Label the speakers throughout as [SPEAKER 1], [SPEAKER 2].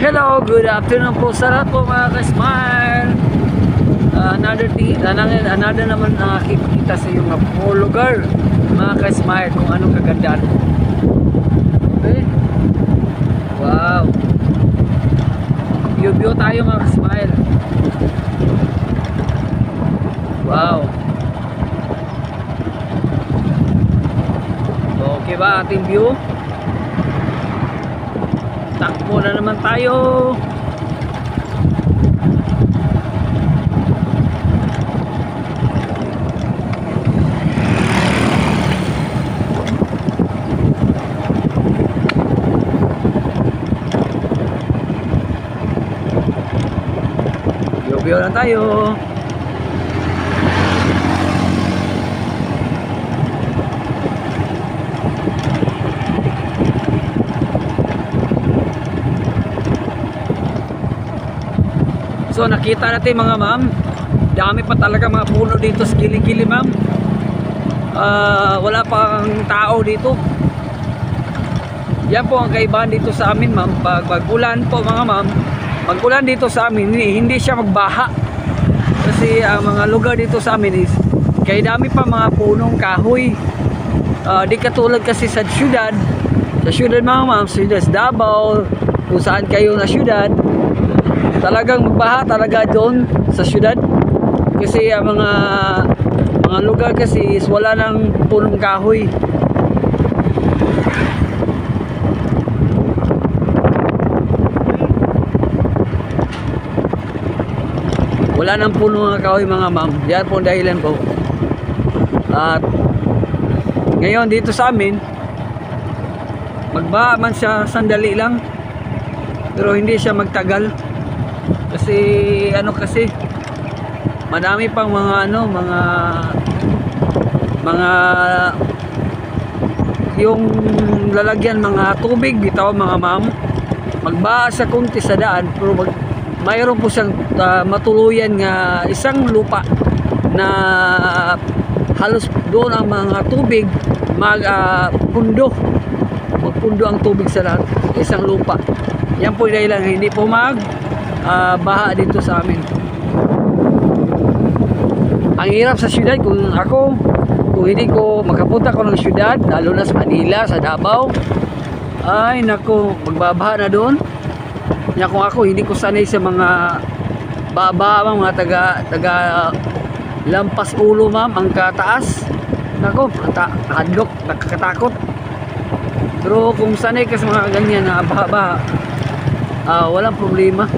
[SPEAKER 1] Hello, good afternoon po sa lahat po mga ka-smile. Uh, another, thing, another, another naman nakikita sa iyo nga po lugar mga ka-smile kung anong kagandaan. Okay? Wow. View-view tayo mga ka-smile. Wow. Okay ba ating view? Takbo na naman tayo. Biyo-biyo lang tayo. Nakita natin mga ma'am, dami pa talaga mga puno dito sa gili-gili ma'am. Ah, wala pang tao dito. Yan po ang kaibahan dito sa amin ma'am. Pag magulan po mga ma'am, magulan dito sa amin, hindi, siya magbaha. Kasi ang mga lugar dito sa amin is, kaya dami pa mga punong kahoy. Ah, di katulad kasi sa syudad, sa syudad mga ma'am, syudad Davao, kung saan kayo na syudad, talagang magbaha talaga doon sa syudad. Kasi ang mga mga lugar kasi is wala nang punong kahoy. Wala nang punong kahoy mga ma'am. Yan po ang dahilan po at ngayon dito sa amin magbaha man siya sandali lang. Pero hindi siya magtagal kasi ano kasi madami pang mga ano mga mga yung lalagyan mga tubig bitaw mga ma'am magbaha sa kunti sa daan pero mag, mayroon po siyang ah, matuluyan nga isang lupa na halos doon ang mga tubig mag ah, pundo. Magpundo ang tubig sa lahat isang lupa. Yan po yung dahilan hindi po mag ah, baha dito sa amin. Ang hirap sa syudad kung ako, kung hindi ko makapunta ko ng syudad, lalo na sa Manila, sa Davao, ay nako, magbabaha na doon. Kaya kung ako, hindi ko sanay sa mga baba, mga taga, taga lampas ulo ma'am, ang kataas. Nako, ta- hadlok, nakakatakot. Pero kung sanay ka sa mga ganyan na baha-baha, ah, walang problema.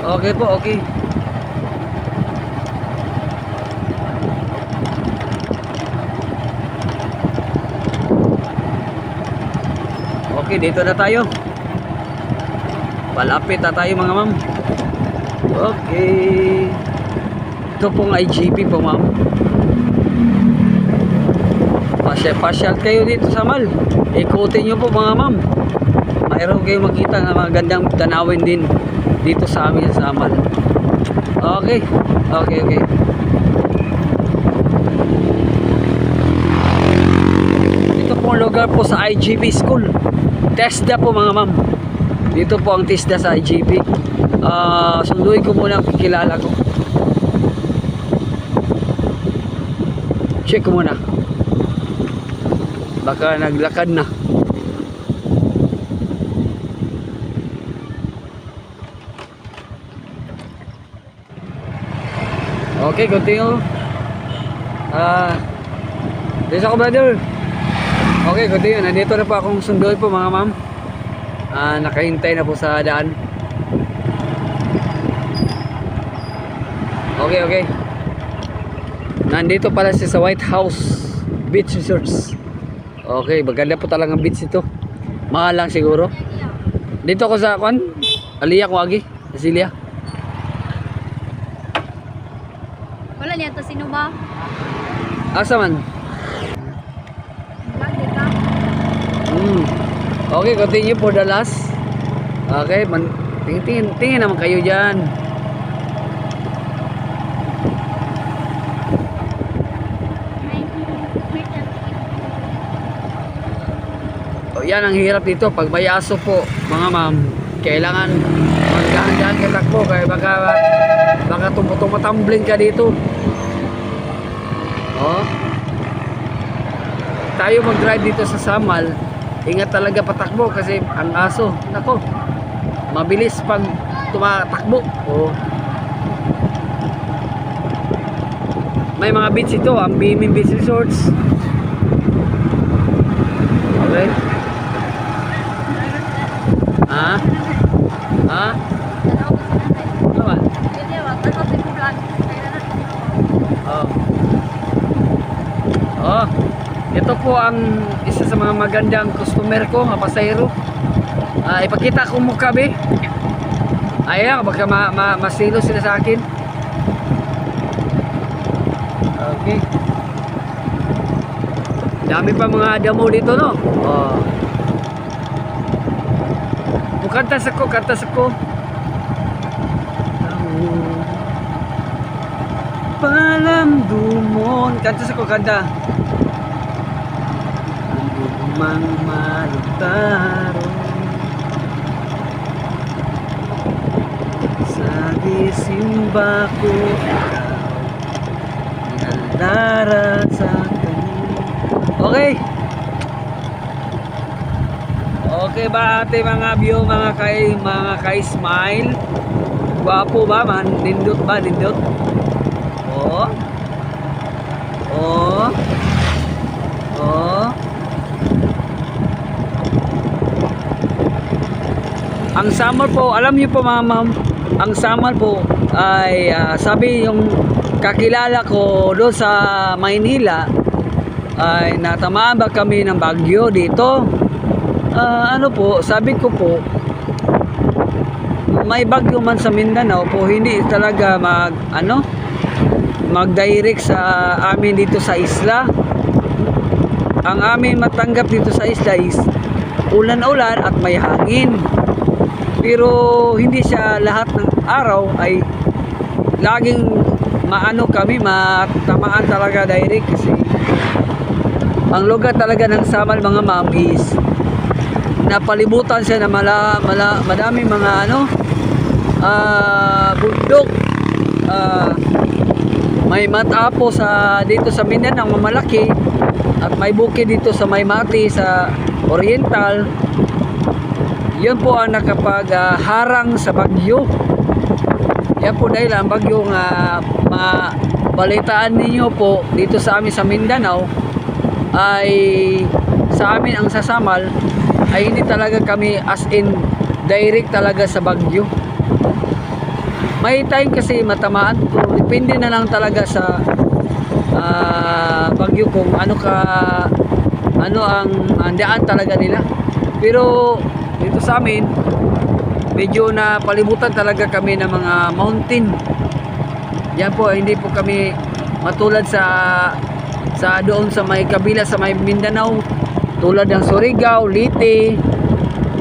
[SPEAKER 1] Okay po, okay. Okay, dito na tayo. Palapit na tayo mga ma'am. Okay. Ito pong IGP po ma'am. Pasyal-pasyal kayo dito sa mall. Ikutin nyo po mga ma'am. Mayroon kayo makita ng mga gandang tanawin din dito sa amin sa mall. Okay. Okay, okay. Ito pong lugar po sa IGP School. TESDA po mga ma'am. Dito po ang TESDA sa IGP. Ah, sunduin ko muna ang kilala ko. Check ko muna. Baka naglakad na. Okay, continue. Ah, uh, ako brother. Okay, continue. Nandito na po akong sundoy po mga ma'am. Ah, nakahintay na po sa daan. Okay, okay. Nandito pala siya sa White House Beach Resorts. Okay, maganda po talaga ang beach ito. Mahal lang siguro. Dito ako sa kwan, Aliyah Wagi, Asilia.
[SPEAKER 2] Wala niya to sino ba?
[SPEAKER 1] Asa man? Hmm. Okay, continue for the last. Okay, man, tingin, tingin, tingin naman kayo dyan. O, yan ang hirap dito. Pag may aso po, mga ma'am, kailangan magdahan-dahan ka takbo kaya baka baka tumutumatambling ka dito. Oh. Tayo mag-drive dito sa Samal, ingat talaga patakbo kasi ang aso, nako, mabilis pag tumatakbo. Oh. May mga beach ito, ang Bimin Beach Resorts. Okay. Ha? Ha? Ano ba?
[SPEAKER 2] Hindi, wag na to sino vlog. Kaya na
[SPEAKER 1] Oh. Oh. Ito po ang isa sa mga magandang customer ko, mga pasahero. Ah, ipakita ko mukha be. Ayan, baka ma ma masilo sila sa akin. Okay. Dami pa mga damo dito, no? Oh. Kanta sa ko, kanta sa ko. Palamdumon. Kanta sa ko, kanta. Lumang malutaro Sa disimba ko Inalara sa Okay. Okay ba ate mga view mga kay mga kay smile? Gwapo ba man? Nindot ba? Nindot? Oh. Oh. Oh. Ang summer po, alam niyo po mga ma'am, ang summer po ay ah, sabi yung kakilala ko doon sa Maynila ay natamaan ba kami ng bagyo dito? Ah, ano po, sabi ko po, may bagyo man sa Mindanao po, hindi talaga mag, ano, mag-direct sa amin dito sa isla. Ang amin matanggap dito sa isla is ulan-ulan at may hangin. Pero hindi siya lahat ng araw ay laging maano kami, matamaan talaga direct kasi ang lugar talaga ng Samal mga ma'am napalibutan siya na mala, mala, madaming mga ano ah bundok. Ah may matapo sa dito sa Mindanao mamalaki at may bukid dito sa Maymati sa Oriental yun po ang nakapag ah, harang sa bagyo. Yan po dahil ang bagyo nga mabalitaan ninyo po dito sa amin sa Mindanao ay sa amin ang sasamal ay hindi talaga kami as in direct talaga sa bagyo. May time kasi matamaan pero depende na lang talaga sa ah, bagyo kung ano ka ano ang, ang daan talaga nila. Pero dito sa amin medyo na palibutan talaga kami ng mga mountain. Yan po hindi po kami matulad sa sa doon sa may kabila sa may Mindanao. Tulad ng Surigao, Liti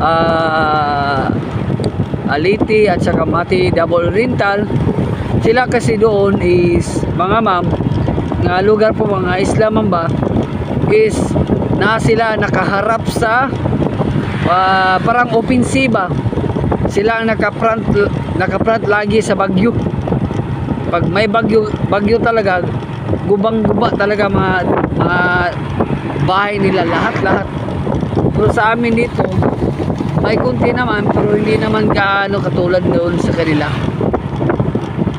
[SPEAKER 1] ah Aliti at saka Mati Double Rental sila kasi doon is mga ma'am nga lugar po mga Islaman ba is na sila nakaharap sa ah, parang opensiba. Sila ang naka-front naka-front lagi sa bagyo pag may bagyo bagyo talaga gubang-guba talaga mga mga bahay nila lahat-lahat. Pero sa amin dito may kunti naman pero hindi naman gaano katulad doon sa kanila.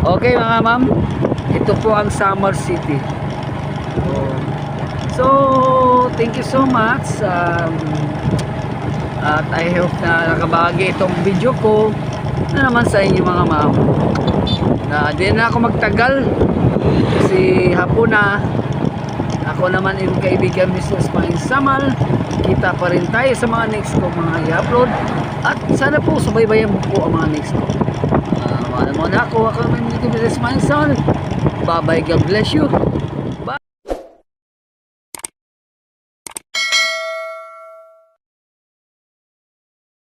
[SPEAKER 1] Okay mga ma'am ito po ang Summer City. So thank you so much um, at I hope na nakabahagi itong video ko na naman sa inyo mga ma'am na di na ako magtagal kasi hapon na ako naman yung kaibigan Mrs. Pine Samal kita pa rin tayo sa mga next ko mga i-upload at sana po subaybayan mo po ang mga next ko uh, wala mo na ako ako naman yung Mrs. Pine Samal Bye-bye. God bless you.